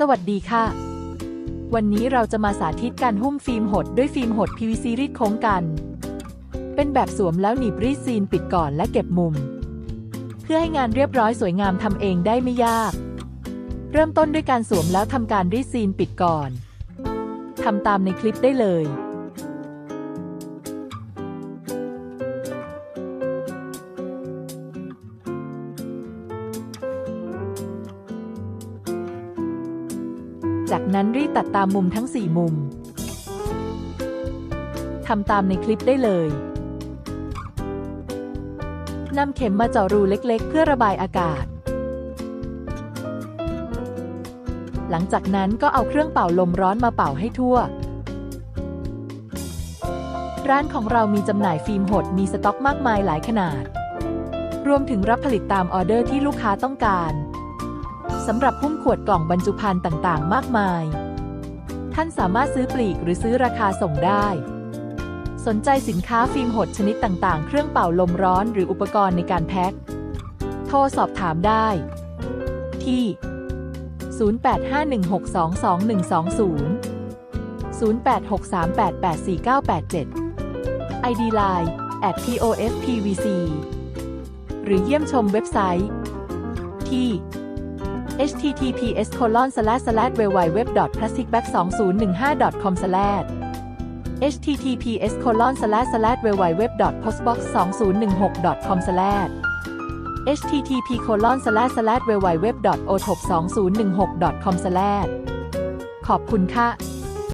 สวัสดีค่ะ วันนี้เราจะมาสาธิตการหุ้มฟิล์มหดด้วยฟิล์มหด PVC รีดโค้งกัน เป็นแบบสวมแล้วหนีบรีดซีนปิดก่อนและเก็บมุม เพื่อให้งานเรียบร้อยสวยงามทำเองได้ไม่ยาก เริ่มต้นด้วยการสวมแล้วทำการรีดซีนปิดก่อนทำตามในคลิปได้เลย จากนั้นรีดตัดตามมุมทั้ง 4 มุม ทำตามในคลิปได้เลยนำเข็มมาเจาะรูเล็กๆ เพื่อระบายอากาศ หลังจากนั้นก็เอาเครื่องเป่าลมร้อนมาเป่าให้ทั่ว ร้านของเรามีจำหน่ายฟิล์มหดมีสต็อกมากมายหลายขนาด รวมถึงรับผลิตตามออเดอร์ที่ลูกค้าต้องการ สำหรับหุ้มขวดกล่องบรรจุภัณฑ์ต่าง ๆ มากมาย ท่านสามารถซื้อปลีกหรือซื้อราคาส่งได้ สนใจสินค้าฟิล์มหดชนิดต่าง ๆ เครื่องเป่าลมร้อนหรืออุปกรณ์ในการแพ็ค โทรสอบถามได้ ที่ 08516220 0863884987 ID Line at POFPVC หรือเยี่ยมชมเว็บไซต์ ที่ https colon slash slash www plasticbag 2015 com slash https colon slash slash www postbox 2016 com slash http colon slash slash www otop 2016 com slash ขอบคุณค่ะ